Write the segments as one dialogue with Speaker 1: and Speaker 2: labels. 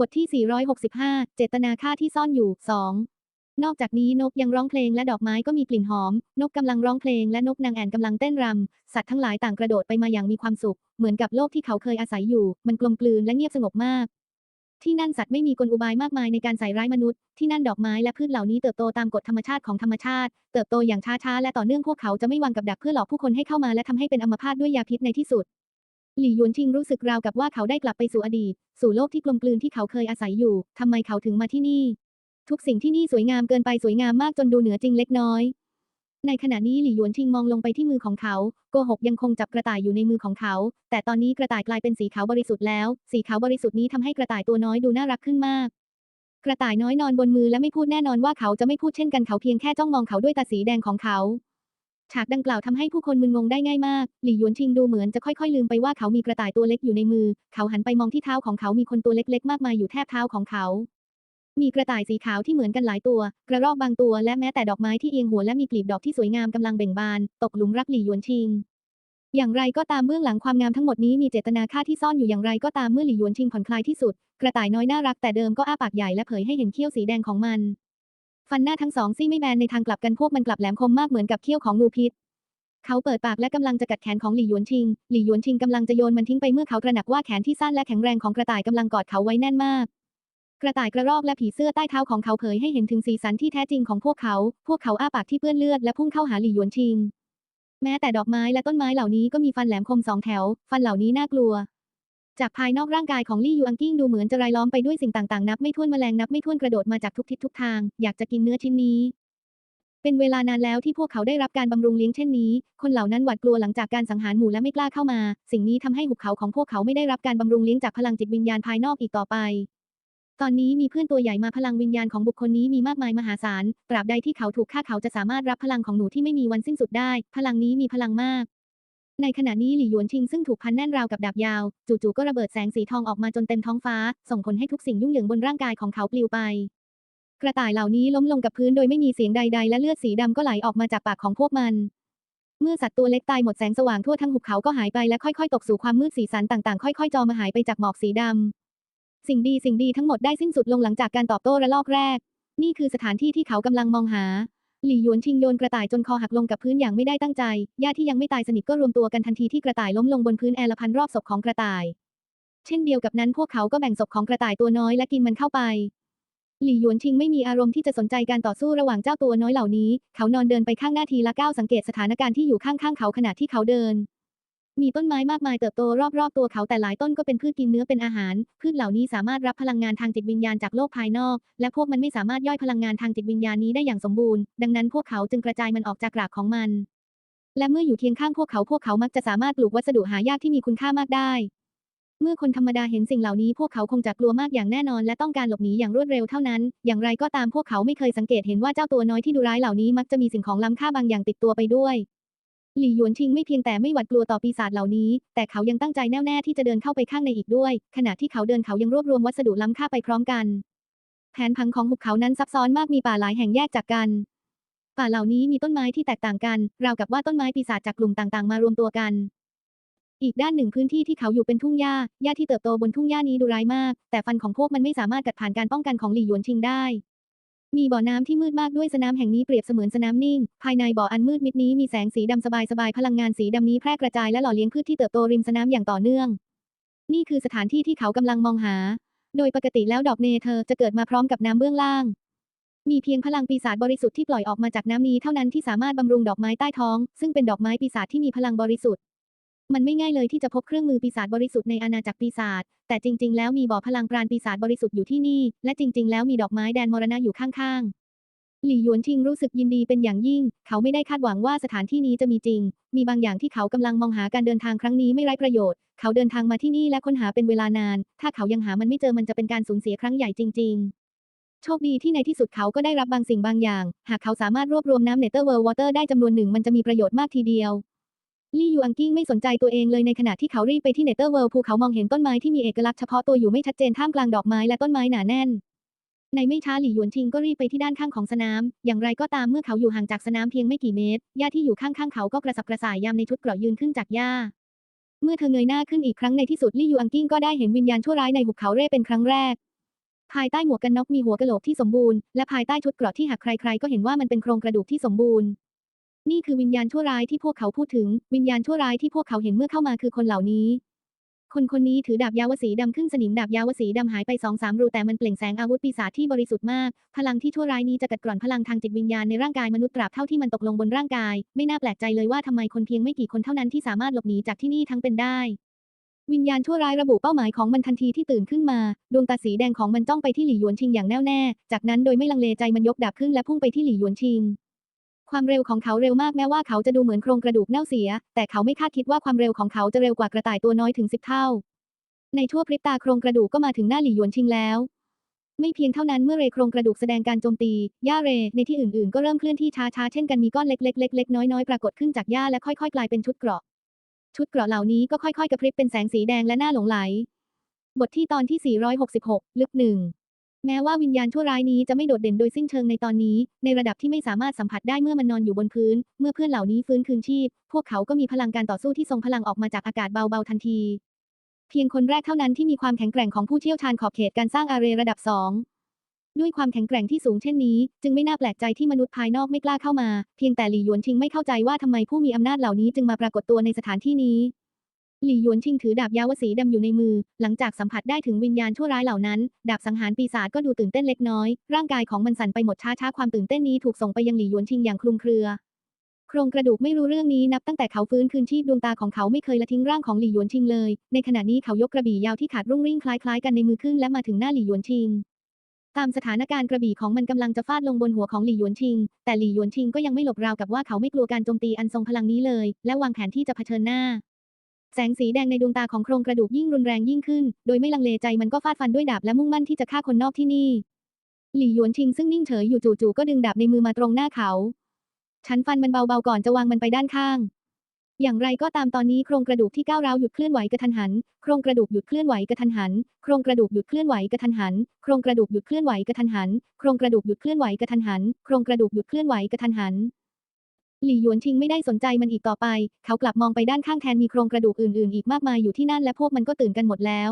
Speaker 1: บทที่ 465 เจตนาฆ่าที่ซ่อนอยู่ 2 นอกจากนี้นกยังร้องเพลงและดอกไม้ก็มีกลิ่นหอม นกกำลังร้องเพลงและนกนางแอ่นกำลังเต้นรำ สัตว์ทั้งหลายต่างกระโดดไปมาอย่างมีความสุข เหมือนกับโลกที่เขาเคยอาศัยอยู่ มันกลมกลืนและเงียบสงบมาก ที่นั่นสัตว์ไม่มีกลอุบายมากมายในการใส่ร้ายมนุษย์ ที่นั่นดอกไม้และพืชเหล่านี้เติบโตตามกฎธรรมชาติของธรรมชาติ เติบโตอย่างช้าๆและต่อเนื่องพวกเขาจะไม่วางกับดักเพื่อหลอกผู้คนให้เข้ามาและทำให้เป็นอัมพาตด้วยยาพิษในที่สุด หลี่หยวนชิงรู้สึกราวกับว่าเขาได้กลับไปสู่อดีต สู่โลกที่กลมกลืนที่เขาเคยอาศัยอยู่ ทำไมเขาถึงมาที่นี่ ทุกสิ่งที่นี่สวยงามเกินไปสวยงามมากจนดูเหนือจริงเล็กน้อย ในขณะนี้หลี่หยวนชิงมองลงไปที่มือของเขา โกหกยังคงจับกระต่ายอยู่ในมือของเขา แต่ตอนนี้กระต่ายกลายเป็นสีขาวบริสุทธิ์แล้ว สีขาวบริสุทธิ์นี้ทำให้กระต่ายตัวน้อยดูน่ารักขึ้นมาก กระต่ายน้อยนอนบนมือและไม่พูดแน่นอนว่าเขาจะไม่พูดเช่นกันเขาเพียงแค่จ้องมองเขาด้วยตาสีแดงของเขา ฉากดังกล่าวทำให้ผู้คนมึนงงได้ง่ายมาก หลี่หยวนชิงดูเหมือนจะค่อยๆ ลืมไปว่าเขามีกระต่ายตัวเล็กอยู่ในมือ เขาหันไปมองที่เท้าของเขามีคนตัวเล็กๆ มากมายอยู่แทบเท้าของเขา มีกระต่ายสีขาวที่เหมือนกันหลายตัว กระรอกบางตัวและแม้แต่ดอกไม้ที่เอียงหัวและมีกลีบดอกที่สวยงามกำลังเบ่งบาน ตกหลุมรักหลี่หยวนชิง อย่างไรก็ตามเบื้องหลังความงามทั้งหมดนี้มีเจตนาฆ่าที่ซ่อนอยู่อย่างไรก็ตามเมื่อหลี่หยวนชิงผ่อนคลายที่สุด กระต่ายน้อยน่ารักแต่เดิมก็อ้าปากใหญ่และเผยให้เห็นเขี้ยวสีแดงของมัน ฟันหน้าทั้งสองซี่ไม่แบนในทางกลับกันพวกมันกลับแหลมคมมากเหมือนกับเขี้ยวของงูพิษ เขาเปิดปากและกำลังจะกัดแขนของหลี่หยวนชิง หลี่หยวนชิงกำลังจะโยนมันทิ้งไปเมื่อเขาตระหนักว่าแขนที่สั้นและแข็งแรงของกระต่ายกำลังกอดเขาไว้แน่นมากกระต่ายกระรอกและผีเสื้อใต้เท้าของเขาเผยให้เห็นถึงสีสันที่แท้จริงของพวกเขา พวกเขาอ้าปากที่เปื้อนเลือดและพุ่งเข้าหาหลี่หยวนชิง แม้แต่ดอกไม้และต้นไม้เหล่านี้ก็มีฟันแหลมคมสองแถว ฟันเหล่านี้น่ากลัว จากภายนอกร่างกายของลี่ยูอังกิ้งดูเหมือนจะรายล้อมไปด้วยสิ่งต่างๆ นับไม่ถ้วนแมลงนับไม่ถ้วนกระโดดมาจากทุกทิศทุกทาง อยากจะกินเนื้อชิ้นนี้ เป็นเวลานานแล้วที่พวกเขาได้รับการบำรุงเลี้ยงเช่นนี้ คนเหล่านั้นหวาดกลัวหลังจากการสังหารหมู่และไม่กล้าเข้ามา สิ่งนี้ทำให้หุบเขาของพวกเขาไม่ได้รับการบำรุงเลี้ยงจากพลังจิตวิญญาณภายนอกอีกต่อไป ตอนนี้มีเพื่อนตัวใหญ่มาพลังวิญญาณของบุคคลนี้มีมากมายมหาศาล ตราบใดที่เขาถูกฆ่าเขาจะสามารถรับพลังของหนูที่ไม่มีวันสิ้นสุดได้ พลังนี้มีพลังมาก ในขณะนี้หลี่หยวนชิงซึ่งถูกพันแน่นราวกับดาบยาว จู่ๆก็ระเบิดแสงสีทองออกมาจนเต็มท้องฟ้า ส่งผลให้ทุกสิ่งยุ่งเหยิงบนร่างกายของเขาปลิวไป กระต่ายเหล่านี้ล้มลงกับพื้นโดยไม่มีเสียงใดๆ และเลือดสีดำก็ไหลออกมาจากปากของพวกมัน เมื่อสัตว์ตัวเล็กตายหมดแสงสว่างทั่วทั้งหุบเขาก็หายไปและค่อยๆ ตกสู่ความมืดสีสันต่างๆ ค่อยๆ จอมาหายไปจากหมอกสีดำสิ่งดีสิ่งดีทั้งหมดได้สิ้นสุดลงหลังจากการตอบโต้ระลอกแรก นี่คือสถานที่ที่เขากำลังมองหา หลี่หยวนชิงโยนกระต่ายจนคอหักลงกับพื้นอย่างไม่ได้ตั้งใจ ญาติที่ยังไม่ตายสนิทก็รวมตัวกันทันทีที่กระต่ายล้มลงบนพื้นแอลพันรอบศพของกระต่าย เช่นเดียวกับนั้นพวกเขาก็แบ่งศพของกระต่ายตัวน้อยและกินมันเข้าไป หลี่หยวนชิงไม่มีอารมณ์ที่จะสนใจการต่อสู้ระหว่างเจ้าตัวน้อยเหล่านี้ เขานอนเดินไปข้างหน้าทีละก้าวสังเกตสถานการณ์ที่อยู่ข้างๆเขาขณะที่เขาเดิน มีต้นไม้มากมายเติบโตรอบๆตัวเขาแต่หลายต้นก็เป็นพืชกินเนื้อเป็นอาหาร พืชเหล่านี้สามารถรับพลังงานทางจิตวิญญาณจากโลกภายนอก และพวกมันไม่สามารถย่อยพลังงานทางจิตวิญญาณนี้ได้อย่างสมบูรณ์ ดังนั้นพวกเขาจึงกระจายมันออกจากกรากของมัน และเมื่ออยู่เคียงข้างพวกเขาพวกเขามักจะสามารถปลูกวัสดุหายากที่มีคุณค่ามากได้ เมื่อคนธรรมดาเห็นสิ่งเหล่านี้พวกเขาคงจะกลัวมากอย่างแน่นอน และต้องการหลบหนีอย่างรวดเร็วเท่านั้น อย่างไรก็ตามพวกเขาไม่เคยสังเกตเห็นว่าเจ้าตัวน้อยที่ดุร้ายเหล่านี้มักจะมีสิ่งของล้ำค่าบางอย่างติดตัวไปด้วย หลี่หยวนชิงไม่เพียงแต่ไม่หวาดกลัวต่อปีศาจเหล่านี้ แต่เขายังตั้งใจแน่วแน่ที่จะเดินเข้าไปข้างในอีกด้วย ขณะที่เขาเดินเขายังรวบรวมวัสดุล้ำค่าไปพร้อมกัน แผนพังของหุบเขานั้นซับซ้อนมากมีป่าหลายแห่งแยกจากกัน ป่าเหล่านี้มีต้นไม้ที่แตกต่างกัน ราวกับว่าต้นไม้ปีศาจจากกลุ่มต่างๆ มารวมตัวกัน อีกด้านหนึ่งพื้นที่ที่เขาอยู่เป็นทุ่งหญ้า หญ้าที่เติบโตบนทุ่งหญ้านี้ดุร้ายมาก แต่ฟันของพวกมันไม่สามารถกัดผ่านการป้องกันของหลี่หยวนชิงได้ มีบ่อน้ำที่มืดมากด้วยสนามแห่งนี้เปรียบเสมือนสนามนิ่ง ภายในบ่ออันมืดมิดนี้มีแสงสีดำสบายๆพลังงานสีดำนี้แพร่กระจายและหล่อเลี้ยงพืชที่เติบโตริมสนามอย่างต่อเนื่อง นี่คือสถานที่ที่เขากำลังมองหา โดยปกติแล้วดอกเนเธอร์จะเกิดมาพร้อมกับน้ำเบื้องล่าง มีเพียงพลังปีศาจบริสุทธิ์ที่ปล่อยออกมาจากน้ำนี้เท่านั้นที่สามารถบำรุงดอกไม้ใต้ท้อง ซึ่งเป็นดอกไม้ปีศาจที่มีพลังบริสุทธิ์ มันไม่ง่ายเลยที่จะพบเครื่องมือปีศาจบริสุทธิ์ในอาณาจักรปีศาจ แต่จริง ๆ แล้วมีบ่อพลังปราณปีศาจบริสุทธิ์อยู่ที่นี่ และจริง ๆ แล้วมีดอกไม้แดนมรณะอยู่ข้างๆ หลี่หยวนชิงรู้สึกยินดีเป็นอย่างยิ่ง เขาไม่ได้คาดหวังว่าสถานที่นี้จะมีจริง มีบางอย่างที่เขากำลังมองหาการเดินทางครั้งนี้ไม่ไร้ประโยชน์ เขาเดินทางมาที่นี่และค้นหาเป็นเวลานาน ถ้าเขายังหามันไม่เจอมันจะเป็นการสูญเสียครั้งใหญ่จริง ๆโชคดีที่ในที่สุดเขาก็ได้รับบางสิ่งบางอย่าง หากเขาสามารถรวบรวมน้ำเนเธอร์เวิร์วอเตอร์ได้จำนวนหนึ่งมันจะมีประโยชน์มากทีเดียว ลี่ยูอังกิ้งไม่สนใจตัวเองเลยในขณะที่เขารีบไปที่เนเธอร์เวิร์ภูเขามองเห็นต้นไม้ที่มีเอกลักษณ์เฉพาะตัวอยู่ไม่ชัดเจนท่ามกลางดอกไม้และต้นไม้หนาแน่น ในไม่ช้าหลี่หยวนชิงก็รีบไปที่ด้านข้างของสนาม อย่างไรก็ตามเมื่อเขาอยู่ห่างจากสนามเพียงไม่กี่เมตรหญ้าที่อยู่ข้างๆเขาก็กระสับกระส่ายยามในชุดเกราะยืนขึ้นจากหญ้า เมื่อเธอเงยหน้าขึ้นอีกครั้งในที่สุดลี่ยูอังกิ้งก็ได้เห็นวิญญาณชั่วร้ายในหุบเขาเร่เป็นครั้งแรกภายใต้หมวกกันน็อกมีหัวกะโหลกที่สมบูรณ์และภายใต้ชุดเกราะที่หักใครๆก็เห็นว่ามันเป็นโครงกระดูกที่สมบูรณ์ นี่คือวิญญาณชั่วร้ายที่พวกเขาพูดถึง วิญญาณชั่วร้ายที่พวกเขาเห็นเมื่อเข้ามาคือคนเหล่านี้ คนคนนี้ถือดาบยาวสีดำครึ่งสนิมดาบยาวสีดำหายไปสองสามรูแต่มันเปล่งแสงอาวุธปีศาจที่บริสุทธิ์มาก พลังที่ชั่วร้ายนี้จะกัดกร่อนพลังทางจิตวิญญาณในร่างกายมนุษย์ตราบเท่าที่มันตกลงบนร่างกาย ไม่น่าแปลกใจเลยว่าทำไมคนเพียงไม่กี่คนเท่านั้นที่สามารถหลบหนีจากที่นี่ทั้งเป็นได้วิญญาณชั่วร้ายระบุเป้าหมายของมันทันทีที่ตื่นขึ้นมา ดวงตาสีแดงของมันจ้องไปที่หลี่หยวนชิงอย่างแน่วแน่ จากนั้นโดยไม่ลังเลใจมันยกดาบขึ้นและพุ่งไปที่หลี่หยวนชิง ความเร็วของเขาเร็วมากแม้ว่าเขาจะดูเหมือนโครงกระดูกเน่าเสีย แต่เขาไม่คาดคิดว่าความเร็วของเขาจะเร็วกว่ากระต่ายตัวน้อยถึงสิบเท่า ในชั่วพริบตาโครงกระดูกก็มาถึงหน้าหลี่หยวนชิงแล้ว ไม่เพียงเท่านั้นเมื่อเรโครงกระดูกแสดงการโจมตีหญ้าเรในที่อื่นๆ ก็เริ่มเคลื่อนที่ช้าๆเช่นกันมีก้อนเล็กๆเล็กๆน้อยๆปรากฏขึ้นจากหญ้าและค่อยๆ กลายเป็นชุดเกราะ ชุดเกราะเหล่านี้ก็ค่อยๆกระพริบเป็นแสงสีแดงและหน่าหลงไหล บทที่ตอนที่ 466 ลึกหนึ่ง แม้ว่าวิญญาณชั่วร้ายนี้จะไม่โดดเด่นโดยสิ้นเชิงในตอนนี้ ในระดับที่ไม่สามารถสัมผัสได้เมื่อมันนอนอยู่บนพื้น เมื่อเพื่อนเหล่านี้ฟื้นคืนชีพ พวกเขาก็มีพลังการต่อสู้ที่ทรงพลังออกมาจากอากาศเบาๆทันที เพียงคนแรกเท่านั้นที่มีความแข็งแกร่งของผู้เชี่ยวชาญขอบเขตการสร้างอาเรระดับสองด้วยความแข็งแกร่งที่สูงเช่นนี้ จึงไม่น่าแปลกใจที่มนุษย์ภายนอกไม่กล้าเข้ามา เพียงแต่หลี่หยวนชิงไม่เข้าใจว่าทำไมผู้มีอำนาจเหล่านี้จึงมาปรากฏตัวในสถานที่นี้ หลี่หยวนชิงถือดาบยาวสีดำอยู่ในมือ หลังจากสัมผัสได้ถึงวิญญาณชั่วร้ายเหล่านั้น ดาบสังหารปีศาจก็ดูตื่นเต้นเล็กน้อย ร่างกายของมันสั่นไปหมดช้าช้าๆ ความตื่นเต้นนี้ถูกส่งไปยังหลี่หยวนชิงอย่างคลุมเครือ โครงกระดูกไม่รู้เรื่องนี้นับตั้งแต่เขาฟื้นคืนชีพดวงตาของเขาไม่เคยละทิ้งร่างของหลี่หยวนชิงเลย ในขณะนี้เขายกกระบี่ยาวที่ขาดรุ่งริ่งคล้ายๆ กันในมือขึ้นและมาถึงหน้าหลี่หยวนชิงตามสถานการณ์กระบี่ของมันกำลังจะฟาดลงบนหัวของหลี่หยวนชิง แต่หลี่หยวนชิงก็ยังไม่หลบราวกับว่าเขาไม่กลัวการโจมตีอันทรงพลังนี้เลย และวางแผนที่จะเผชิญหน้า แสงสีแดงในดวงตาของโครงกระดูกยิ่งรุนแรงยิ่งขึ้น โดยไม่ลังเลใจมันก็ฟาดฟันด้วยดาบและมุ่งมั่นที่จะฆ่าคนนอกที่นี่ หลี่หยวนชิงซึ่งนิ่งเฉยอยู่จู่ๆก็ดึงดาบในมือมาตรงหน้าเขา ฉันฟันมันเบาๆก่อนจะวางมันไปด้านข้าง อย่างไรก็ตามตอนนี้โครงกระดูกที่ก้าวร้าวหยุดเคลื่อนไหวกระทันหัน โครงกระดูกหยุดเคลื่อนไหวกระทันหัน โครงกระดูกหยุดเคลื่อนไหวกระทันหัน โครงกระดูกหยุดเคลื่อนไหวกระทันหัน โครงกระดูกหยุดเคลื่อนไหวกระทันหัน โครงกระดูกหยุดเคลื่อนไหวกระทันหัน หลี่หยวนชิงไม่ได้สนใจมันอีกต่อไป เขากลับมองไปด้านข้างแทนมีโครงกระดูกอื่นๆ อีกมากมายอยู่ที่นั่นและพวกมันก็ตื่นกันหมดแล้ว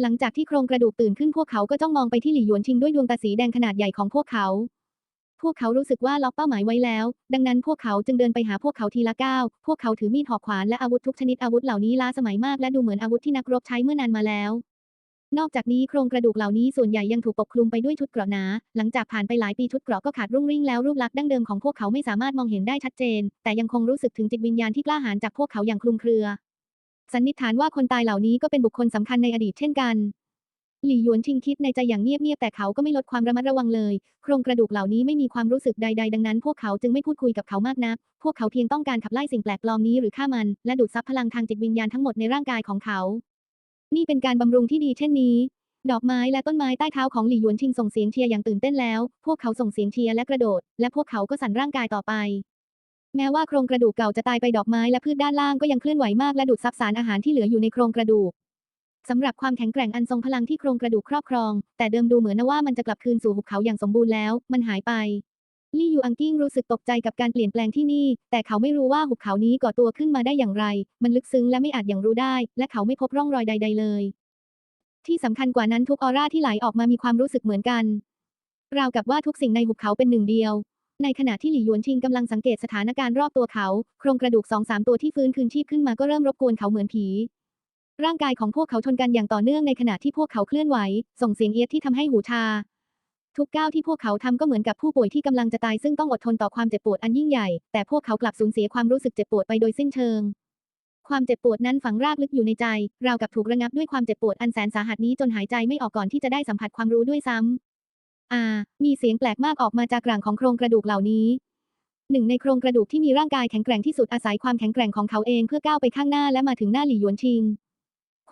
Speaker 1: หลังจากที่โครงกระดูกตื่นขึ้นพวกเขาก็จ้องมองไปที่หลี่หยวนชิงด้วยดวงตาสีแดงขนาดใหญ่ของพวกเขา พวกเขารู้สึกว่าล็อกเป้าหมายไว้แล้ว ดังนั้นพวกเขาจึงเดินไปหาพวกเขาทีละก้าว พวกเขาถือมีดหอกขวานและอาวุธทุกชนิดอาวุธเหล่านี้ล้าสมัยมากและดูเหมือนอาวุธที่นักรบใช้เมื่อนานมาแล้ว นอกจากนี้โครงกระดูกเหล่านี้ส่วนใหญ่ยังถูกปกคลุมไปด้วยชุดเกราะหนา หลังจากผ่านไปหลายปีชุดเกราะก็ขาดรุ่งริ่งแล้วรูปลักษณ์ดั้งเดิมของพวกเขาไม่สามารถมองเห็นได้ชัดเจน แต่ยังคงรู้สึกถึงจิตวิญญาณที่กล้าหาญจากพวกเขาอย่างคลุมเครือ สันนิษฐานว่าคนตายเหล่านี้ก็เป็นบุคคลสำคัญในอดีตเช่นกัน หลี่หยวนชิงคิดในใจอย่างเงียบๆแต่เขาก็ไม่ลดความระมัดระวังเลย โครงกระดูกเหล่านี้ไม่มีความรู้สึกใด ๆ ดังนั้น พวกเขาจึงไม่พูดคุยกับเขามากนัก พวกเขาเพียงต้องการขับไล่สิ่งแปลกปลอมนี้หรือฆ่ามัน และดูดซับพลังทางจิตวิญญาณทั้งหมดในร่างกายของเขา นี่เป็นการบำรุงที่ดีเช่นนี้ ดอกไม้และต้นไม้ใต้เท้าของหลี่หยวนชิงส่งเสียงเชียร์อย่างตื่นเต้นแล้ว พวกเขาส่งเสียงเชียร์และกระโดด และพวกเขาก็สั่นร่างกายต่อไป แม้ว่าโครงกระดูกเก่าจะตายไปดอกไม้และพืชด้านล่างก็ยังเคลื่อนไหวมากและดูดซับสารอาหารที่เหลืออยู่ในโครงกระดูกสำหรับความแข็งแกร่งอันทรงพลังที่โครงกระดูกครอบครอง แต่เดิมดูเหมือนว่ามันจะกลับคืนสู่หุบเขาอย่างสมบูรณ์แล้ว มันหายไป ลี่ยูอังกิ้งรู้สึกตกใจกับการเปลี่ยนแปลงที่นี่ แต่เขาไม่รู้ว่าหุบเขานี้ก่อตัวขึ้นมาได้อย่างไร มันลึกซึ้งและไม่อาจอย่างรู้ได้ และเขาไม่พบร่องรอยใด ๆ เลย ที่สำคัญกว่านั้นทุกออร่าที่ไหลออกมามีความรู้สึกเหมือนกัน ราวกับว่าทุกสิ่งในหุบเขาเป็นหนึ่งเดียว ในขณะที่หลี่หยวนชิงกำลังสังเกตสถานการณ์รอบตัวเขา โครงกระดูกสองสามตัวที่ฟื้นคืนชีพขึ้นมาก็เริ่มรบกวนเขาเหมือนผีร่างกายของพวกเขาชนกันอย่างต่อเนื่องในขณะที่พวกเขาเคลื่อนไหว ส่งเสียงเอียดที่ทำให้หูชา ทุกก้าวที่พวกเขาทำก็เหมือนกับผู้ป่วยที่กำลังจะตายซึ่งต้องอดทนต่อความเจ็บปวดอันยิ่งใหญ่ แต่พวกเขากลับสูญเสียความรู้สึกเจ็บปวดไปโดยสิ้นเชิง ความเจ็บปวดนั้นฝังรากลึกอยู่ในใจราวกับถูกระงับด้วยความเจ็บปวดอันแสนสาหัสนี้จนหายใจไม่ออกก่อนที่จะได้สัมผัสความรู้ด้วยซ้ำอ่ามีเสียงแปลกมากออกมาจากกร่างของโครงกระดูกเหล่านี้หนึ่งในโครงกระดูกที่มีร่างกายแข็งแกร่งที่สุดอาศัยความแข็งแกร่งของเขาเองเพื่อก้าวไปข้างหน้าและมาถึงหน้าหลี่หยวนชิง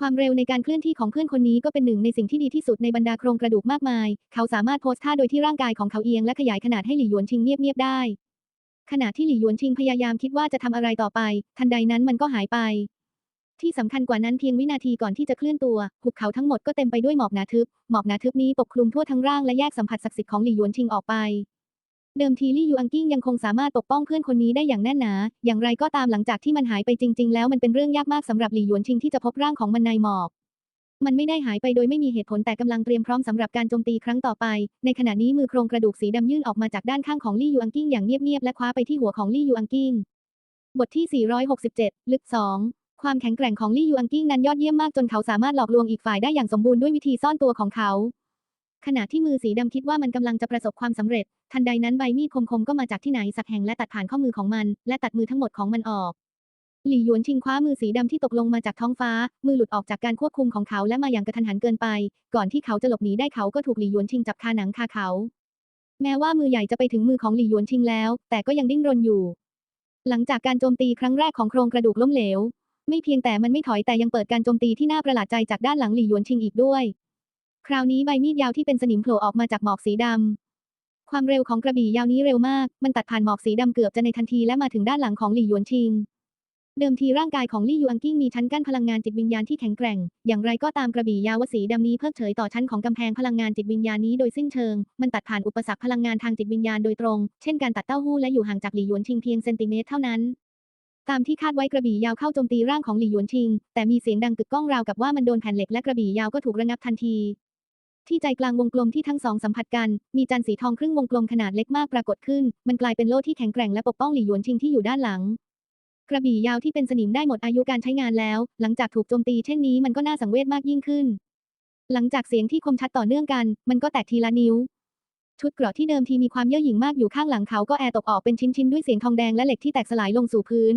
Speaker 1: ความเร็วในการเคลื่อนที่ของเพื่อนคนนี้ก็เป็นหนึ่งในสิ่งที่ดีที่สุดในบรรดาโครงกระดูกมากมาย เขาสามารถโพสท่าโดยที่ร่างกายของเขาเอียงและขยายขนาดให้หลี่หยวนชิงเงียบๆได้ ขณะที่หลี่หยวนชิงพยายามคิดว่าจะทำอะไรต่อไป ทันใดนั้นมันก็หายไป ที่สำคัญกว่านั้นเพียงวินาทีก่อนที่จะเคลื่อนตัวหุบเขาทั้งหมดก็เต็มไปด้วยหมอกหนาทึบ หมอกหนาทึบนี้ปกคลุมทั่วทั้งร่างและแยกสัมผัสศักดิ์สิทธิ์ของหลี่หยวนชิงออกไป เดิมทีลี่ยูอังกิ้งยังคงสามารถปกป้องเพื่อนคนนี้ได้อย่างแน่นหนา อย่างไรก็ตามหลังจากที่มันหายไปจริง ๆ แล้วมันเป็นเรื่องยากมากสำหรับหลี่หยวนชิงที่จะพบร่างของมันในหมอกมันไม่ได้หายไปโดยไม่มีเหตุผลแต่กำลังเตรียมพร้อมสำหรับการโจมตีครั้งต่อไป ในขณะนี้มือโครงกระดูกสีดำยื่นออกมาจากด้านข้างของลี่ยูอังกิ้งอย่างเงียบๆและคว้าไปที่หัวของลี่ยูอังกิ้ง บทที่ 467 ลึก 2 ความแข็งแกร่งของลี่ยูอังกิ้งนั้นยอดเยี่ยมมากจนเขาสามารถหลอกลวงอีกฝ่ายได้อย่างสมบูรณ์ด้วยวิธีซ่อนตัวของเขา ขณะที่มือสีดำคิดว่ามันกำลังจะประสบความสำเร็จ ทันใดนั้นใบมีดคมๆก็มาจากที่ไหนสักแห่งและตัดผ่านข้อมือของมัน และตัดมือทั้งหมดของมันออก หลี่หยวนชิงคว้ามือสีดำที่ตกลงมาจากท้องฟ้า มือหลุดออกจากการควบคุมของเขาและมาอย่างกระทันหันเกินไป ก่อนที่เขาจะหลบหนีได้เขาก็ถูกหลี่หยวนชิงจับคาหนังคาเขา แม้ว่ามือใหญ่จะไปถึงมือของหลี่หยวนชิงแล้ว แต่ก็ยังดิ้นรนอยู่ หลังจากการโจมตีครั้งแรกของโครงกระดูกล้มเหลว ไม่เพียงแต่มันไม่ถอยแต่ยังเปิดการโจมตีที่น่าประหลาดใจจากด้านหลังหลี่หยวนชิงอีกด้วย คราวนี้ใบมีดยาวที่เป็นสนิมโผล่ออกมาจากหมอกสีดำ ความเร็วของกระบี่ยาวนี้เร็วมาก มันตัดผ่านหมอกสีดำเกือบจะในทันทีและมาถึงด้านหลังของหลี่หยวนชิง เดิมทีร่างกายของลี่ยูอังกิ้งมีชั้นกั้นพลังงานจิตวิญญาณที่แข็งแกร่ง อย่างไรก็ตามกระบี่ยาวสีดำนี้เพิกเฉยต่อชั้นของกำแพงพลังงานจิตวิญญาณนี้โดยสิ้นเชิง มันตัดผ่านอุปสรรคพลังงานทางจิตวิญญาณโดยตรง เช่นการตัดเต้าหู้และอยู่ห่างจากหลี่หยวนชิงเพียงเซนติเมตรเท่านั้นตามที่คาดไว้กระบี่ยาวเข้าโจมตีร่างของหลี่หยวนชิง แต่มีเสียงดังกึกก้องราวกับว่ามันโดนแผ่นเหล็กและกระบี่ยาวก็ถูกระงับทันที ที่ใจกลางวงกลมที่ทั้งสองสัมผัสกัน มีจันสีทองครึ่งวงกลมขนาดเล็กมากปรากฏขึ้น มันกลายเป็นโล่ที่แข็งแกร่งและปกป้องหลี่หยวนชิงที่อยู่ด้านหลัง กระบี่ยาวที่เป็นสนิมได้หมดอายุการใช้งานแล้ว หลังจากถูกโจมตีเช่นนี้มันก็น่าสังเวชมากยิ่งขึ้น หลังจากเสียงที่คมชัดต่อเนื่องกัน มันก็แตกทีละนิ้ว ชุดเกราะที่เดิมทีมีความเย่อหยิ่งมากอยู่ข้างหลังเขาก็แอร์ตกออกเป็นชิ้นๆด้วยเสียงทองแดงและเหล็กที่แตกสลายลงสู่พื้น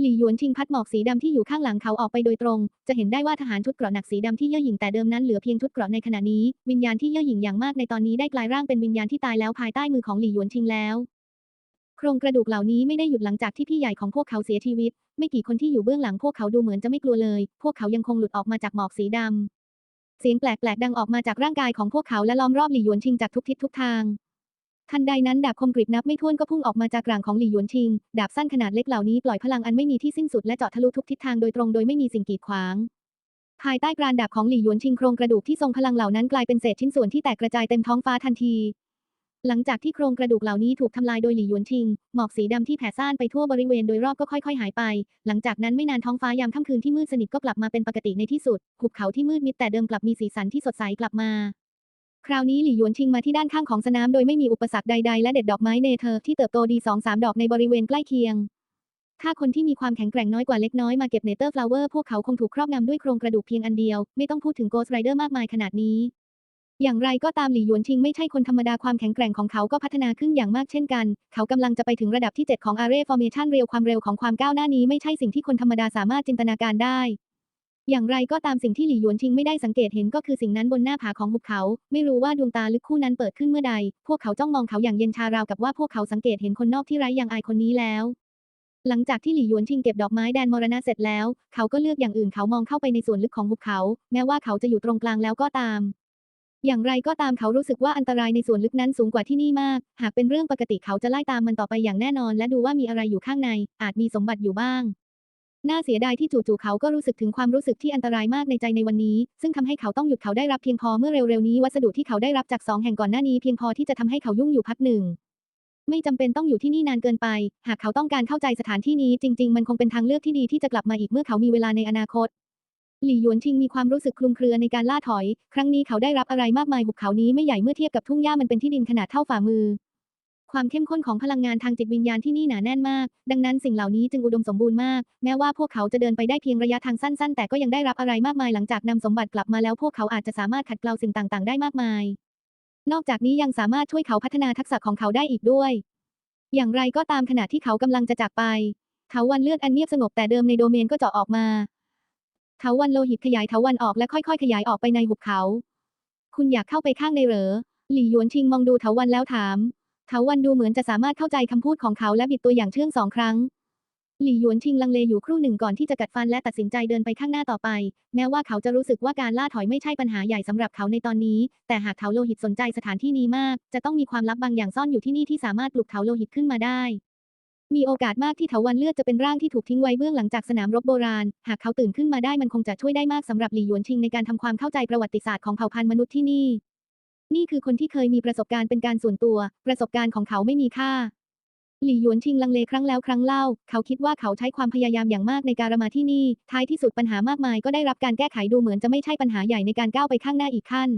Speaker 1: หลี่หยวนชิงพัดหมอกสีดำที่อยู่ข้างหลังเขาออกไปโดยตรง จะเห็นได้ว่าทหารชุดเกราะหนักสีดำที่เย่อหยิ่งแต่เดิมนั้นเหลือเพียงชุดเกราะในขณะนี้ วิญญาณที่เย่อหยิ่งอย่างมากในตอนนี้ได้กลายร่างเป็นวิญญาณที่ตายแล้วภายใต้มือของหลี่หยวนชิงแล้ว โครงกระดูกเหล่านี้ไม่ได้หยุดหลังจากที่พี่ใหญ่ของพวกเขาเสียชีวิต ไม่กี่คนที่อยู่เบื้องหลังพวกเขาดูเหมือนจะไม่กลัวเลย พวกเขายังคงหลุดออกมาจากหมอกสีดำเสียงแปลกๆดังออกมาจากร่างกายของพวกเขาและล้อมรอบหลี่หยวนชิงจากทุกทิศทุกทาง ทันใดนั้นดาบคมกริบนับไม่ถ้วนก็พุ่งออกมาจากกลางของหลี่หยวนชิง ดาบสั้นขนาดเล็กเหล่านี้ปล่อยพลังอันไม่มีที่สิ้นสุดและเจาะทะลุทุกทิศทางโดยตรงโดยไม่มีสิ่งกีดขวาง ภายใต้กรานดาบของหลี่หยวนชิงโครงกระดูกที่ทรงพลังเหล่านั้นกลายเป็นเศษชิ้นส่วนที่แตกกระจายเต็มท้องฟ้าทันที หลังจากที่โครงกระดูกเหล่านี้ถูกทำลายโดยหลี่หยวนชิง หมอกสีดำที่แผ่ซ่านไปทั่วบริเวณโดยรอบก็ค่อยๆ หายไป หลังจากนั้นไม่นานท้องฟ้ายามค่ำคืนที่มืดสนิทก็กลับมาเป็นปกติในที่สุด หุบเขาที่มืดมิดแต่เดิมกลับมีสีสันที่สดใสกลับมา คราวนี้หลี่หยวนชิงมาที่ด้านข้างของสนามโดยไม่มีอุปสรรคใดๆ และเด็ดดอกไม้เนเธอร์ที่เติบโตดีสองสามดอกในบริเวณใกล้เคียง ถ้าคนที่มีความแข็งแกร่งน้อยกว่าเล็กน้อยมาเก็บเนเธอร์ฟลาวเวอร์พวกเขาคงถูกครอบงำด้วยโครงกระดูกเพียงอันเดียว ไม่ต้องพูดถึงโกสไรเดอร์มากมายขนาดนี้ อย่างไรก็ตามหลี่หยวนชิงไม่ใช่คนธรรมดาความแข็งแกร่งของเขาก็พัฒนาขึ้นอย่างมากเช่นกัน เขากำลังจะไปถึงระดับที่ 7 ของ Array Formation เร็วความเร็วของความก้าวหน้านี้ไม่ใช่สิ่งที่คนธรรมดาสามารถจินตนาการได้ อย่างไรก็ตามสิ่งที่หลี่หยวนชิงไม่ได้สังเกตเห็นก็คือสิ่งนั้นบนหน้าผาของหุบเขา ไม่รู้ว่าดวงตาลึกคู่นั้นเปิดขึ้นเมื่อใด พวกเขาจ้องมองเขาอย่างเย็นชาราวกับว่าพวกเขาสังเกตเห็นคนนอกที่ไร้อย่างอายคนนี้แล้ว หลังจากที่หลี่หยวนชิงเก็บดอกไม้แดนมรณะเสร็จแล้ว เขาก็เลือกอย่างอื่นเขามองเข้าไปในส่วนลึกของหุบเขา แม้ว่าเขาจะอยู่ตรงกลางแล้วก็ตาม อย่างไรก็ตามเขารู้สึกว่าอันตรายในส่วนลึกนั้นสูงกว่าที่นี่มาก หากเป็นเรื่องปกติเขาจะไล่ตามมันต่อไปอย่างแน่นอน และดูว่ามีอะไรอยู่ข้างใน อาจมีสมบัติอยู่บ้าง น่าเสียดายที่จู่ๆเขาก็รู้สึกถึงความรู้สึกที่อันตรายมากในใจในวันนี้ ซึ่งทำให้เขาต้องหยุดเขาได้รับเพียงพอเมื่อเร็วๆนี้วัสดุที่เขาได้รับจากสองแห่งก่อนหน้านี้เพียงพอที่จะทำให้เขายุ่งอยู่พักหนึ่ง ไม่จำเป็นต้องอยู่ที่นี่นานเกินไป หากเขาต้องการเข้าใจสถานที่นี้จริง ๆ มันคงเป็นทางเลือกที่ดีที่จะกลับมาอีกเมื่อเขามีเวลาในอนาคตหลี่หยวนชิงมีความรู้สึกคลุมเครือในการล่าถอย ครั้งนี้เขาได้รับอะไรมากมายหุบเขานี้ไม่ใหญ่เมื่อเทียบกับทุ่งหญ้ามันเป็นที่ดินขนาดเท่าฝ่ามือ ความเข้มข้นของพลังงานทางจิตวิญญาณที่นี่หนาแน่นมาก ดังนั้นสิ่งเหล่านี้จึงอุดมสมบูรณ์มาก แม้ว่าพวกเขาจะเดินไปได้เพียงระยะทางสั้นๆ แต่ก็ยังได้รับอะไรมากมายหลังจากนำสมบัติกลับมาแล้วพวกเขาอาจจะสามารถขัดเกลาสิ่งต่างๆ ได้มากมาย นอกจากนี้ยังสามารถช่วยเขาพัฒนาทักษะของเขาได้อีกด้วย อย่างไรก็ตามขณะที่เขากำลังจะจากไปเถาวันเลือดอันเงียบสงบแต่เดิมในโดเมนก็เจาะออกมาเถาวันโลหิตขยายเถาวันออกและค่อยๆ ขยายออกไปในหุบเขา คุณอยากเข้าไปข้างในเหรอ หลี่หยวนชิงมองดูเถาวันแล้วถาม เถาวันดูเหมือนจะสามารถเข้าใจคำพูดของเขาและบิดตัวอย่างเชื่องสองครั้ง หลี่หยวนชิงลังเลอยู่ครู่หนึ่งก่อนที่จะกัดฟันและตัดสินใจเดินไปข้างหน้าต่อไป แม้ว่าเขาจะรู้สึกว่าการล่าถอยไม่ใช่ปัญหาใหญ่สำหรับเขาในตอนนี้ แต่หากเถาโลหิตสนใจสถานที่นี้มาก จะต้องมีความลับบางอย่างซ่อนอยู่ที่นี่ที่สามารถปลุกเถาโลหิตขึ้นมาได้มีโอกาสมากที่เถาวันเลือดจะเป็นร่างที่ถูกทิ้งไว้เบื้องหลังจากสนามรบโบราณ หากเขาตื่นขึ้นมาได้มันคงจะช่วยได้มากสำหรับหลี่หยวนชิงในการทำความเข้าใจประวัติศาสตร์ของเผ่าพันธุ์มนุษย์ที่นี่ นี่คือคนที่เคยมีประสบการณ์เป็นการส่วนตัว ประสบการณ์ของเขาไม่มีค่า หลี่หยวนชิงลังเลครั้งแล้วครั้งเล่า เขาคิดว่าเขาใช้ความพยายามอย่างมากในการมาที่นี่ ท้ายที่สุดปัญหามากมายก็ได้รับการแก้ไขดูเหมือนจะไม่ใช่ปัญหาใหญ่ในการก้าวไปข้างหน้าอีกขั้น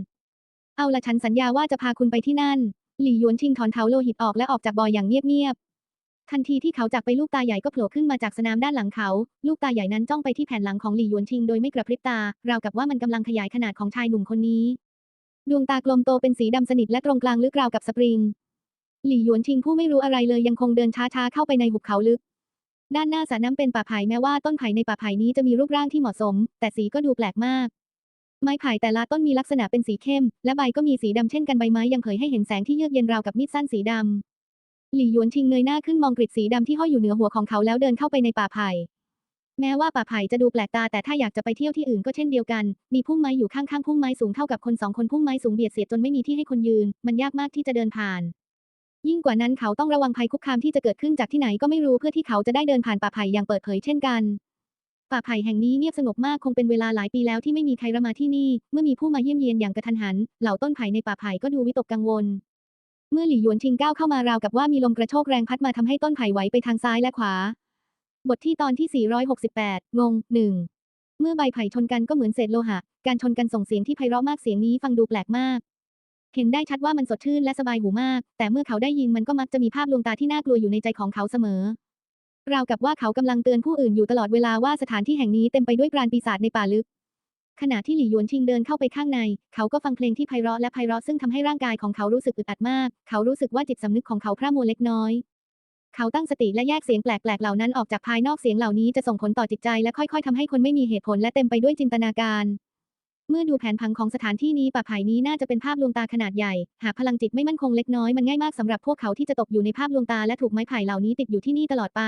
Speaker 1: เอาละฉันสัญญาว่าจะพาคุณไปที่นั่น หลี่หยวนชิงถอนเท้าโลหิตออกและออกจากบอยอย่างเงียบๆ ทันทีที่เขาจากไปลูกตาใหญ่ก็โผล่ขึ้นมาจากสนามด้านหลังเขา ลูกตาใหญ่นั้นจ้องไปที่แผ่นหลังของหลี่หยวนชิงโดยไม่กระพริบตา ราวกับว่ามันกำลังขยายขนาดของชายหนุ่มคนนี้ ดวงตากลมโตเป็นสีดำสนิทและตรงกลางลึกราวกับสปริง หลี่หยวนชิงผู้ไม่รู้อะไรเลยยังคงเดินช้าๆเข้าไปในหุบเขาลึก ด้านหน้าสระน้ำเป็นป่าไผ่แม้ว่าต้นไผ่ในป่าไผ่นี้จะมีรูปร่างที่เหมาะสม แต่สีก็ดูแปลกมาก ไม้ไผ่แต่ละต้นมีลักษณะเป็นสีเข้ม และใบก็มีสีดำเช่นกันใบไม้ยังเผยให้เห็นแสงที่เยือกเย็นราวกับมีดสั้นสีดำหลี่หยวนชิงเงยหน้าขึ้นมองกริดสีดำที่ห้อยอยู่เหนือหัวของเขาแล้วเดินเข้าไปในป่าไผ่ แม้ว่าป่าไผ่จะดูแปลกตาแต่ถ้าอยากจะไปเที่ยวที่อื่นก็เช่นเดียวกัน มีพุ่มไม้อยู่ข้างๆพุ่มไม้สูงเท่ากับคนสองคนพุ่มไม้สูงเบียดเสียดจนไม่มีที่ให้คนยืน มันยากมากที่จะเดินผ่าน ยิ่งกว่านั้นเขาต้องระวังภัยคุกคามที่จะเกิดขึ้นจากที่ไหนก็ไม่รู้เพื่อที่เขาจะได้เดินผ่านป่าไผ่อย่างเปิดเผยเช่นกันป่าไผ่แห่งนี้เงียบสงบมากคงเป็นเวลาหลายปีแล้วที่ไม่มีใครมาที่นี่ เมื่อมีผู้มาเยี่ยมเยียนอย่างกระทันหัน เหล่าต้นไผ่ในป่าไผ่ก็ดูวิตกกังวล เมื่อหลี่หยวนชิงก้าวเข้ามาราวกับว่ามีลมกระโชกแรงพัดมาทำให้ต้นไผ่ไหวไปทางซ้ายและขวา บทที่ตอนที่ 468 งงหนึ่งเมื่อใบไผ่ชนกันก็เหมือนเศษโลหะ การชนกันส่งเสียงที่ไพเราะมากเสียงนี้ฟังดูแปลกมาก เห็นได้ชัดว่ามันสดชื่นและสบายหูมาก แต่เมื่อเขาได้ยินมันก็มักจะมีภาพลวงตาที่น่ากลัวอยู่ในใจของเขาเสมอ ราวกับว่าเขากำลังเตือนผู้อื่นอยู่ตลอดเวลาว่าสถานที่แห่งนี้เต็มไปด้วยปราณปีศาจในป่าลึก ขณะที่หลี่หยวนชิงเดินเข้าไปข้างใน เขาก็ฟังเพลงที่ไพเราะและไพเราะซึ่งทำให้ร่างกายของเขารู้สึกอึดอัดมาก เขารู้สึกว่าจิตสำนึกของเขาพร่ามัวเล็กน้อย เขาตั้งสติและแยกเสียงแปลกๆเหล่านั้นออกจากภายนอกเสียงเหล่านี้จะส่งผลต่อจิตใจและค่อยๆทำให้คนไม่มีเหตุผลและเต็มไปด้วยจินตนาการ เมื่อดูแผนผังของสถานที่นี้ป่าไผ่นี้น่าจะเป็นภาพลวงตาขนาดใหญ่ หากพลังจิตไม่มั่นคงเล็กน้อยมันง่ายมากสำหรับพวกเขาที่จะตกอยู่ในภาพลวงตาและถูกไม้ไผ่เหล่านี้ติดอยู่ที่นี่ตลอดไป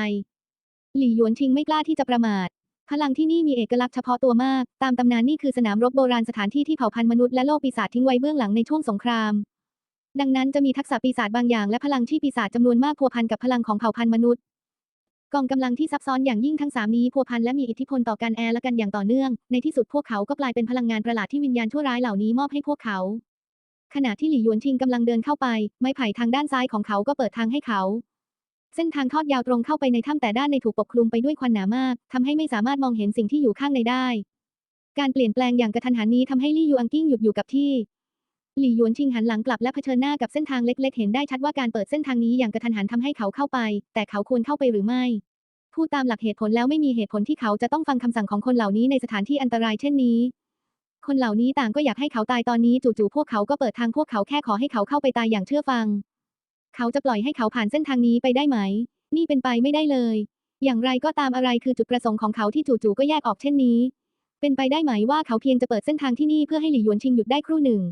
Speaker 1: หลี่หยวนชิงไม่กล้าที่จะประมาทพลังที่นี่มีเอกลักษณ์เฉพาะตัวมาก ตามตำนานนี่คือสนามรบโบราณสถานที่ที่เผ่าพันธุ์มนุษย์และโลกปีศาจทิ้งไว้เบื้องหลังในช่วงสงคราม ดังนั้นจะมีทักษะปีศาจบางอย่างและพลังที่ปีศาจจำนวนมากพัวพันกับพลังของเผ่าพันธุ์มนุษย์ กองกำลังที่ซับซ้อนอย่างยิ่งทั้งสามนี้พัวพันและมีอิทธิพลต่อกันแอร์และกันอย่างต่อเนื่อง ในที่สุดพวกเขาก็กลายเป็นพลังงานประหลาดที่วิญญาณชั่วร้ายเหล่านี้มอบให้พวกเขา ขณะที่หลี่หยวนชิงกำลังเดินเข้าไป ไม้ไผ่ทางด้านซ้ายของเขาก็เปิดทางให้เขา เส้นทางทอดยาวตรงเข้าไปในถ้ำแต่ด้านในถูกปกคลุมไปด้วยควันหนามากทำให้ไม่สามารถมองเห็นสิ่งที่อยู่ข้างในได้ การเปลี่ยนแปลงอย่างกระทันหันนี้ทำให้ลี่ยูอังกิ้งหยุดอยู่กับที่ หลี่หยวนชิงหันหลังกลับและเผชิญหน้ากับเส้นทางเล็ก ๆ เห็นได้ชัดว่าการเปิดเส้นทางนี้อย่างกระทันหันทำให้เขาเข้าไป แต่เขาควรเข้าไปหรือไม่ พูดตามหลักเหตุผลแล้วไม่มีเหตุผลที่เขาจะต้องฟังคำสั่งของคนเหล่านี้ในสถานที่อันตรายเช่นนี้ คนเหล่านี้ต่างก็อยากให้เขาตายตอนนี้จู่ๆพวกเขาก็เปิดทางพวกเขาแค่ขอให้เขาเข้าไปตายอย่างเชื่อฟัง เขาจะปล่อยให้เขาผ่านเส้นทางนี้ไปได้ไหม นี่เป็นไปไม่ได้เลย อย่างไรก็ตามอะไรคือจุดประสงค์ของเขาที่จู่ๆก็แยกออกเช่นนี้ เป็นไปได้ไหมว่าเขาเพียงจะเปิดเส้นทางที่นี่เพื่อให้หลี่หยวนชิงหยุดได้ครู่หนึ่ง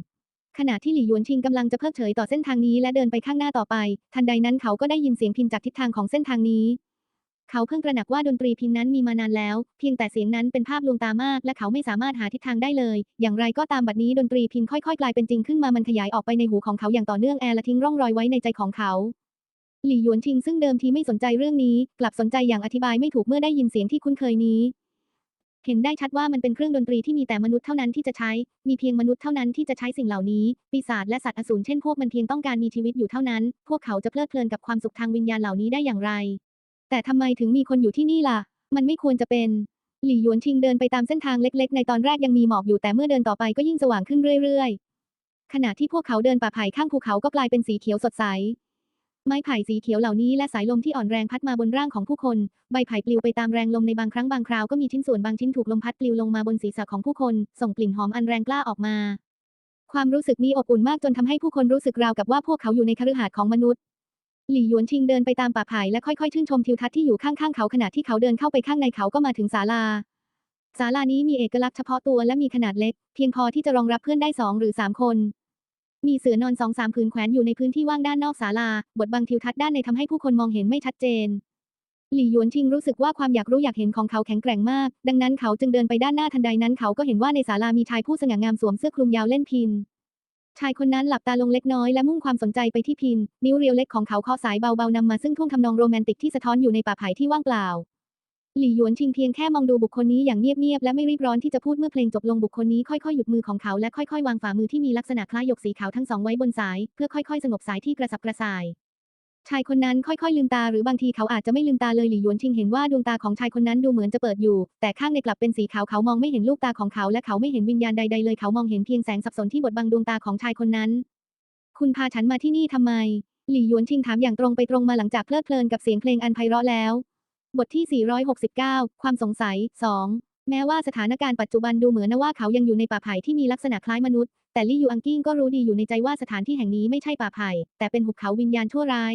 Speaker 1: ขณะที่หลี่หยวนชิงกำลังจะเพิกเฉยต่อเส้นทางนี้และเดินไปข้างหน้าต่อไป ทันใดนั้นเขาก็ได้ยินเสียงพินจากทิศทางของเส้นทางนี้ เขาเพิ่งตระหนักว่าดนตรีพินนั้นมีมานานแล้ว เพียงแต่เสียงนั้นเป็นภาพลวงตามาก และเขาไม่สามารถหาทิศทางได้เลย อย่างไรก็ตามบัดนี้ดนตรีพินค่อยๆ กลายเป็นจริงขึ้นมามันขยายออกไปในหูของเขาอย่างต่อเนื่องแอร์และทิ้งร่องรอยไว้ในใจของเขาหลี่หยวนชิงซึ่งเดิมทีไม่สนใจเรื่องนี้ กลับสนใจอย่างอธิบายไม่ถูกเมื่อได้ยินเสียงที่คุ้นเคยนี้ เห็นได้ชัดว่ามันเป็นเครื่องดนตรีที่มีแต่มนุษย์เท่านั้นที่จะใช้ มีเพียงมนุษย์เท่านั้นที่จะใช้สิ่งเหล่านี้ ปีศาจและสัตว์อสูรเช่นพวกมันเพียงต้องการมีชีวิตอยู่เท่านั้น พวกเขาจะเพลิดเพลินกับความสุขทางวิญญาณเหล่านี้ได้อย่างไร แต่ทำไมถึงมีคนอยู่ที่นี่ล่ะ มันไม่ควรจะเป็น หลี่หยวนชิงเดินไปตามเส้นทางเล็ก ๆ ในตอนแรกยังมีหมอกอยู่แต่เมื่อเดินต่อไปก็ยิ่งสว่างขึ้นเรื่อย ๆ ขณะที่พวกเขาเดินป่าไผ่ข้างภูเขาก็กลายเป็นสีเขียวสดใส ไม้ไผ่สีเขียวเหล่านี้และสายลมที่อ่อนแรงพัดมาบนร่างของผู้คน ใบไผ่ปลิวไปตามแรงลมในบางครั้งบางคราวก็มีชิ้นส่วนบางชิ้นถูกลมพัดปลิวลงมาบนศีรษะของผู้คน ส่งกลิ่นหอมอันแรงกล้าออกมา ความรู้สึกนี้อบอุ่นมากจนทำให้ผู้คนรู้สึกราวกับว่าพวกเขาอยู่ในคฤหาสน์ของมนุษย์ หลี่หยวนชิงเดินไปตามป่าไผ่และค่อยๆชื่นชมทิวทัศน์ที่อยู่ข้างๆเขาขณะที่เขาเดินเข้าไปข้างในเขาก็มาถึงศาลาศาลานี้มีเอกลักษณ์เฉพาะตัวและมีขนาดเล็ก เพียงพอที่จะรองรับเพื่อนได้สองหรือสามคน มีเสือนอนสองสามผืนแขวนอยู่ในพื้นที่ว่างด้านนอกศาลา บทบังทิวทัศน์ด้านในทำให้ผู้คนมองเห็นไม่ชัดเจน หลี่หยวนชิงรู้สึกว่าความอยากรู้อยากเห็นของเขาแข็งแกร่งมาก ดังนั้นเขาจึงเดินไปด้านหน้าทันใดนั้นเขาก็เห็นว่าในศาลามีชายผู้สง่างามสวมเสื้อคลุมยาวเล่นพินชายคนนั้นหลับตาลงเล็กน้อยและมุ่งความสนใจไปที่พิน นิ้วเรียวเล็กของเขาเคาะสายเบาๆนำมาซึ่งท่วงทำนองโรแมนติกที่สะท้อนอยู่ในป่าไผ่ที่ว่างเปล่า หลี่หยวนชิงเพียงแค่มองดูบุคคลนี้อย่างเงียบๆและไม่รีบร้อนที่จะพูดเมื่อเพลงจบลงบุคคลนี้ค่อยๆหยุดมือของเขาและค่อยๆ วางฝ่ามือที่มีลักษณะคล้ายหยกสีขาวทั้งสองไว้บนสาย เพื่อค่อยๆ สงบสายที่กระสับกระส่ายชายคนนั้นค่อยๆลืมตาหรือบางทีเขาอาจจะไม่ลืมตาเลยหลี่หยวนชิงเห็นว่าดวงตาของชายคนนั้นดูเหมือนจะเปิดอยู่ แต่ข้างในกลับเป็นสีขาวเขามองไม่เห็นลูกตาของเขาและเขาไม่เห็นวิญญาณใดๆเลยเขามองเห็นเพียงแสงสับสนที่บดบังดวงตาของชายคนนั้น คุณพาฉันมาที่นี่ทำไม หลี่หยวนชิงถามอย่างตรงไปตรงมาหลังจากเพลิดเพลินกับเสียงเพลงอันไพเราะแล้ว บทที่ 469 ความสงสัย 2 แม้ว่าสถานการณ์ปัจจุบันดูเหมือนว่าเขายังอยู่ในป่าไผ่ที่มีลักษณะคล้ายมนุษย์ แต่ลี่ยูอังกิ้งก็รู้ดีอยู่ในใจว่าสถานที่แห่งนี้ไม่ใช่ป่าไผ่แต่เป็นหุบเขาวิญญาณชั่วร้าย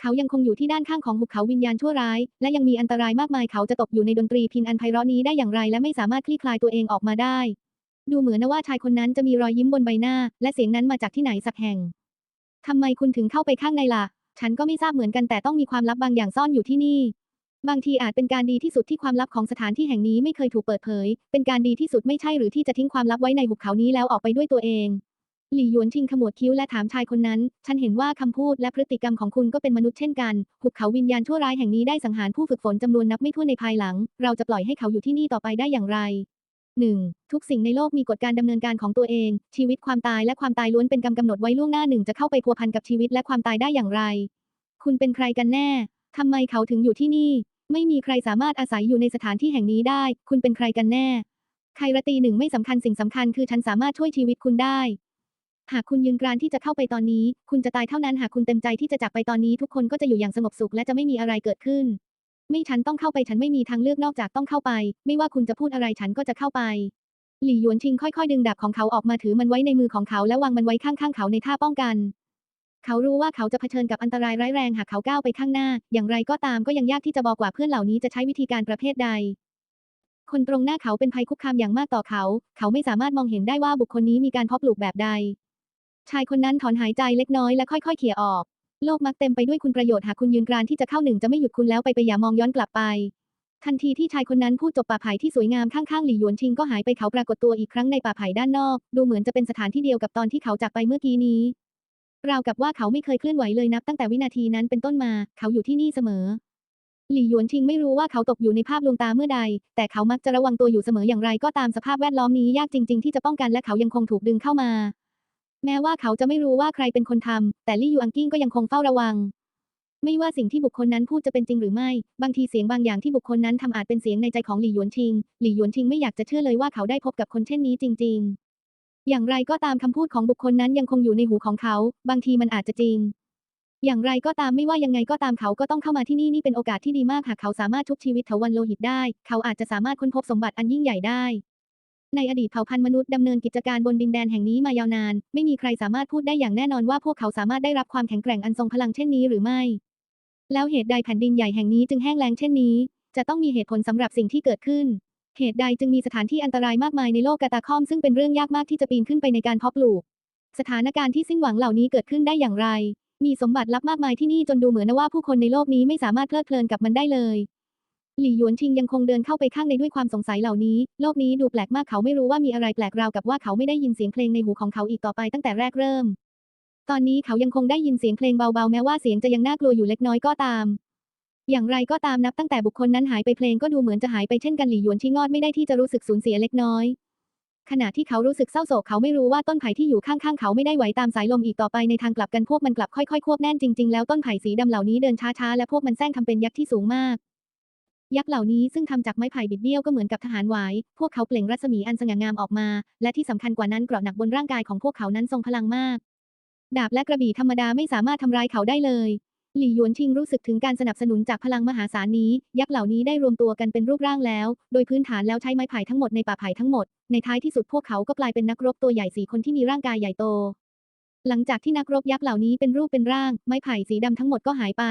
Speaker 1: เขายังคงอยู่ที่ด้านข้างของหุบเขาวิญญาณชั่วร้าย และยังมีอันตรายมากมายเขาจะตกอยู่ในดนตรีพินอันไพเราะนี้ได้อย่างไรและไม่สามารถคลี่คลายตัวเองออกมาได้ ดูเหมือนว่าชายคนนั้นจะมีรอยยิ้มบนใบหน้า และเสียงนั้นมาจากที่ไหนสักแห่งทำไมคุณถึงเข้าไปข้างในล่ะ ฉันก็ไม่ทราบเหมือนกันแต่ต้องมีความลับบางอย่างซ่อนอยู่ที่นี่ บางทีอาจเป็นการดีที่สุดที่ความลับของสถานที่แห่งนี้ไม่เคยถูกเปิดเผย เป็นการดีที่สุดไม่ใช่หรือที่จะทิ้งความลับไว้ในหุบเขานี้แล้วออกไปด้วยตัวเอง หลี่หยวนชิงขมวดคิ้วและถามชายคนนั้น ฉันเห็นว่าคำพูดและพฤติกรรมของคุณก็เป็นมนุษย์เช่นกัน หุบเขาวิญญาณชั่วร้ายแห่งนี้ได้สังหารผู้ฝึกฝนจำนวนนับไม่ถ้วนในภายหลัง เราจะปล่อยให้เขาอยู่ที่นี่ต่อไปได้อย่างไร 1. ทุกสิ่งในโลกมีกฎการดำเนินการของตัวเอง ชีวิตความตายและความตายล้วนเป็นกรรมกำหนดไว้ล่วงหน้าหนึ่งจะเข้าไปพัวพันกับชีวิตและความตายได้อย่างไร คุณเป็นใครกันแน่ทำไมเขาถึงอยู่ที่นี่ ไม่มีใครสามารถอาศัยอยู่ในสถานที่แห่งนี้ได้ คุณเป็นใครกันแน่ ใครรตีหนึ่งไม่สำคัญสิ่งสำคัญคือฉันสามารถช่วยชีวิตคุณได้ หากคุณยืนกรานที่จะเข้าไปตอนนี้ คุณจะตายเท่านั้น หากคุณเต็มใจที่จะจากไปตอนนี้ทุกคนก็จะอยู่อย่างสงบสุขและจะไม่มีอะไรเกิดขึ้น ไม่ฉันต้องเข้าไปฉันไม่มีทางเลือกนอกจากต้องเข้าไป ไม่ว่าคุณจะพูดอะไรฉันก็จะเข้าไป หลี่หยวนชิงค่อยๆ ดึงดาบของเขาออกมาถือมันไว้ในมือของเขาและวางมันไว้ข้างๆเขาในท่าป้องกัน เขารู้ว่าเขาจะเผชิญกับอันตรายร้ายแรงหากเขาก้าวไปข้างหน้า อย่างไรก็ตามก็ยังยากที่จะบอกว่าเพื่อนเหล่านี้จะใช้วิธีการประเภทใด คนตรงหน้าเขาเป็นภัยคุกคามอย่างมากต่อเขา เขาไม่สามารถมองเห็นได้ว่าบุคคลนี้มีการเพาะปลูกแบบใด ชายคนนั้นถอนหายใจเล็กน้อยและค่อยๆเขี่ยออก โลกมักเต็มไปด้วยคุณประโยชน์หากคุณยืนกรานที่จะเข้าหนึ่งจะไม่หยุดคุณแล้วไปไปอย่ามองย้อนกลับไป ทันทีที่ชายคนนั้นพูดจบป่าไผ่ที่สวยงามข้างๆหลี่หยวนชิงก็หายไปเขาปรากฏตัวอีกครั้งในป่าไผ่ด้านนอก ดูเหมือนจะเป็นสถานที่เดียวกับตอนที่เขาจากไปเมื่อกี้นี้ ราวกับว่าเขาไม่เคยเคลื่อนไหวเลยนับตั้งแต่วินาทีนั้นเป็นต้นมา เขาอยู่ที่นี่เสมอ หลี่หยวนชิงไม่รู้ว่าเขาตกอยู่ในภาพลวงตาเมื่อใด แต่เขามักจะระวังตัวอยู่เสมออย่างไรก็ตามสภาพแวดล้อมนี้ยากจริง ๆ ที่จะป้องกันและเขายังคงถูกดึงเข้ามา แม้ว่าเขาจะไม่รู้ว่าใครเป็นคนทำแต่ลี่ยูอังกิ้งก็ยังคงเฝ้าระวัง ไม่ว่าสิ่งที่บุคคลนั้นพูดจะเป็นจริงหรือไม่ บางทีเสียงบางอย่างที่บุคคลนั้นทำอาจเป็นเสียงในใจของหลี่หยวนชิง หลี่หยวนชิงไม่อยากจะเชื่อเลยว่าเขาได้พบกับคนเช่นนี้จริง ๆ อย่างไรก็ตามคำพูดของบุคคลนั้นยังคงอยู่ในหูของเขา บางทีมันอาจจะจริง อย่างไรก็ตามไม่ว่ายังไงก็ตามเขาก็ต้องเข้ามาที่นี่นี่เป็นโอกาสที่ดีมากหากเขาสามารถชุบชีวิตเถาวันโลหิตได้ เขาอาจจะสามารถค้นพบสมบัติอันยิ่งใหญ่ได้ ในอดีตเผ่าพันธุ์มนุษย์ดำเนินกิจการบนดินแดนแห่งนี้มายาวนาน ไม่มีใครสามารถพูดได้อย่างแน่นอนว่าพวกเขาสามารถได้รับความแข็งแกร่งอันทรงพลังเช่นนี้หรือไม่ แล้วเหตุใดแผ่นดินใหญ่แห่งนี้จึงแห้งแล้งเช่นนี้ จะต้องมีเหตุผลสำหรับสิ่งที่เกิดขึ้น เหตุใดจึงมีสถานที่อันตรายมากมายในโลกกาตาคอมซึ่งเป็นเรื่องยากมากที่จะปีนขึ้นไปในการเพาะปลูก สถานการณ์ที่สิ้นหวังเหล่านี้เกิดขึ้นได้อย่างไร มีสมบัติลับมากมายที่นี่จนดูเหมือนว่าผู้คนในโลกนี้ไม่สามารถเพลิดเพลินกับมันได้เลย หลี่หยวนชิงยังคงเดินเข้าไปข้างในด้วยความสงสัยเหล่านี้ โลกนี้ดูแปลกมากเขาไม่รู้ว่ามีอะไรแปลกราวกับว่าเขาไม่ได้ยินเสียงเพลงในหูของเขาอีกต่อไปตั้งแต่แรกเริ่ม ตอนนี้เขายังคงได้ยินเสียงเพลงเบาๆ แม้ว่าเสียงจะยังน่ากลัวอยู่เล็กน้อยก็ตาม อย่างไรก็ตามนับตั้งแต่บุคคลนั้นหายไปเพลงก็ดูเหมือนจะหายไปเช่นกันหลี่หยวนชิงงอดไม่ได้ที่จะรู้สึกสูญเสียเล็กน้อย ขณะที่เขารู้สึกเศร้าโศกเขาไม่รู้ว่าต้นไผ่ที่อยู่ข้างๆเขาไม่ได้ไหวตามสายลมอีกต่อไปในทางกลับกันพวกมันกลับค่อยๆควบแน่นจริงๆแล้วต้นไผ่สีดำเหล่านี้เดินช้าๆและพวกมันแซงทำเป็นยักษ์ที่สูงมากยักษ์เหล่านี้ซึ่งทำจากไม้ไผ่บิดเบี้ยวก็เหมือนกับทหารหวาย พวกเขาเปล่งรัศมีอันสง่างามออกมา และที่สำคัญกว่านั้นเกราะหนักบนร่างกายของพวกเขานั้นทรงพลังมาก ดาบและกระบี่ธรรมดาไม่สามารถทำร้ายเขาได้เลย หลี่หยวนชิงรู้สึกถึงการสนับสนุนจากพลังมหาศาลนี้ ยักษ์เหล่านี้ได้รวมตัวกันเป็นรูปร่างแล้ว โดยพื้นฐานแล้วใช้ไม้ไผ่ทั้งหมดในป่าไผ่ทั้งหมด ในท้ายที่สุดพวกเขาก็กลายเป็นนักรบตัวใหญ่สี่คนที่มีร่างกายใหญ่โต หลังจากที่นักรบยักษ์เหล่านี้เป็นรูปเป็นร่าง ไม้ไผ่สีดำทั้งหมดก็หายไป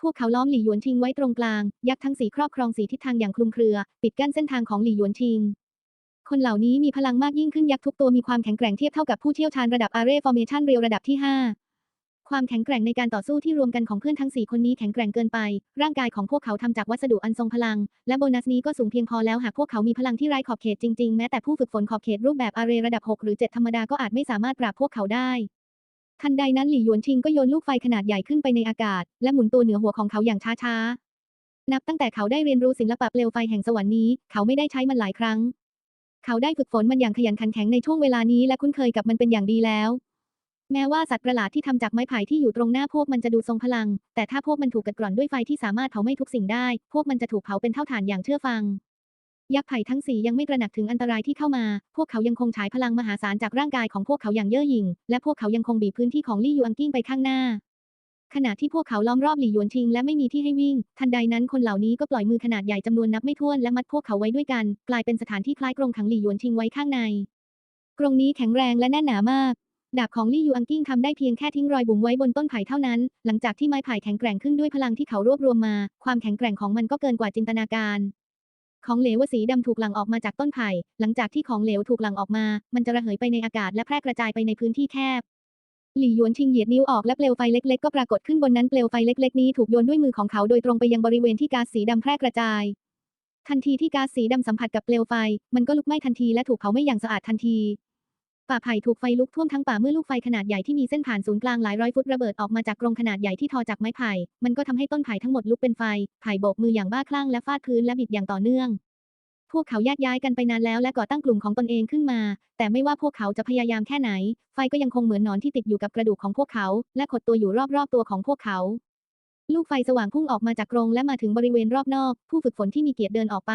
Speaker 1: พวกเขาล้อมหลี่หยวนชิงไว้ตรงกลาง ยักษ์ทั้งสีครอบครองสีทิศทางอย่างคลุมเครือ ปิดกั้นเส้นทางของหลี่หยวนชิงคนเหล่านี้มีพลังมากยิ่งขึ้นยักษ์ทุกตัวมีความแข็งแกร่งเทียบเท่ากับผู้เชี่ยวชาญระดับอาเรฟอร์เมชันเรียวระดับที่ 5 ความแข็งแกร่งในการต่อสู้ที่รวมกันของเพื่อนทั้ง 4 คนนี้แข็งแกร่งเกินไป ร่างกายของพวกเขาทำจากวัสดุอันทรงพลัง และโบนัสนี้ก็สูงเพียงพอแล้วหากพวกเขามีพลังที่ไร้ขอบเขตจริงๆ แม้แต่ผู้ฝึกฝนขอบเขตรูปแบบอาเรระดับ 6 หรือ 7 ธรรมดาก็อาจไม่สามารถปราบพวกเขาได้ทันใดนั้นหลี่หยวนชิงก็โยนลูกไฟขนาดใหญ่ขึ้นไปในอากาศ และหมุนตัวเหนือหัวของเขาอย่างช้าๆ นับตั้งแต่เขาได้เรียนรู้ศิลปะเปลวไฟแห่งสวรรค์นี้ เขาไม่ได้ใช้มันหลายครั้ง เขาได้ฝึกฝนมันอย่างขยันขันแข็งในช่วงเวลานี้และคุ้นเคยกับมันเป็นอย่างดีแล้ว แม้ว่าสัตว์ประหลาดที่ทำจากไม้ไผ่ที่อยู่ตรงหน้าพวกมันจะดูทรงพลัง แต่ถ้าพวกมันถูกกัดกร่อนด้วยไฟที่สามารถเผาไหม้ทุกสิ่งได้ พวกมันจะถูกเผาเป็นเท่าฐานอย่างเชื่อฟัง ยักษ์ไผ่ทั้งสี่ยังไม่ตระหนักถึงอันตรายที่เข้ามา พวกเขายังคงฉายพลังมหาศาลจากร่างกายของพวกเขาอย่างเย่อหยิ่ง และพวกเขายังคงบีบพื้นที่ของลี่ยูอังกิ้งไปข้างหน้า ขณะที่พวกเขาล้อมรอบหลี่หยวนชิงและไม่มีที่ให้วิ่ง ทันใดนั้นคนเหล่านี้ก็ปล่อยมือขนาดใหญ่จำนวนนับไม่ถ้วนและมัดพวกเขาไว้ด้วยกัน กลายเป็นสถานที่คล้ายกรงขังหลี่หยวนชิงไว้ข้างในกรงนี้แข็งแรงและแน่นหนามาก ดาบของลี่ยูอังกิ้งทำได้เพียงแค่ทิ้งรอยบุ๋มไว้บนต้นไผ่เท่านั้น หลังจากที่ไม้ไผ่แข็งแกร่งขึ้นด้วยพลังที่เขารวบรวมมา ความแข็งแกร่งของมันก็เกินกว่าจินตนาการ ของเหลวสีดำถูกหลั่งออกมาจากต้นไผ่ หลังจากที่ของเหลวถูกหลั่งออกมา มันจะระเหยไปในอากาศและแพร่กระจายไปในพื้นที่แคบ หลี่หยวนชิงเหยียดนิ้วออกและเปลวไฟเล็กๆก็ปรากฏขึ้นบนนั้นเปลวไฟเล็กๆนี้ถูกโยนด้วยมือของเขาโดยตรงไปยังบริเวณที่ก๊าซสีดำแพร่กระจาย ทันทีที่ก๊าซสีดำสัมผัสกับเปลวไฟ มันก็ลุกไหม้ทันทีและถูกเผาไหม้อย่างสะอาดทันที ป่าไผ่ถูกไฟลุกท่วมทั้งป่าเมื่อลูกไฟขนาดใหญ่ที่มีเส้นผ่านศูนย์กลางหลายร้อยฟุตระเบิดออกมาจากกรงขนาดใหญ่ที่ทอจากไม้ไผ่ มันก็ทำให้ต้นไผ่ทั้งหมดลุกเป็นไฟ ไผ่โบกมืออย่างบ้าคลั่งและฟาดพื้นและบิดอย่างต่อเนื่อง พวกเขาแยกย้ายกันไปนานแล้วและก่อตั้งกลุ่มของตนเองขึ้นมา แต่ไม่ว่าพวกเขาจะพยายามแค่ไหน ไฟก็ยังคงเหมือนหนอนที่ติดอยู่กับกระดูกของพวกเขา และขดตัวอยู่รอบๆตัวของพวกเขาลูกไฟสว่างพุ่งออกมาจากกรงและมาถึงบริเวณรอบนอก ผู้ฝึกฝนที่มีเกียรติเดินออกไป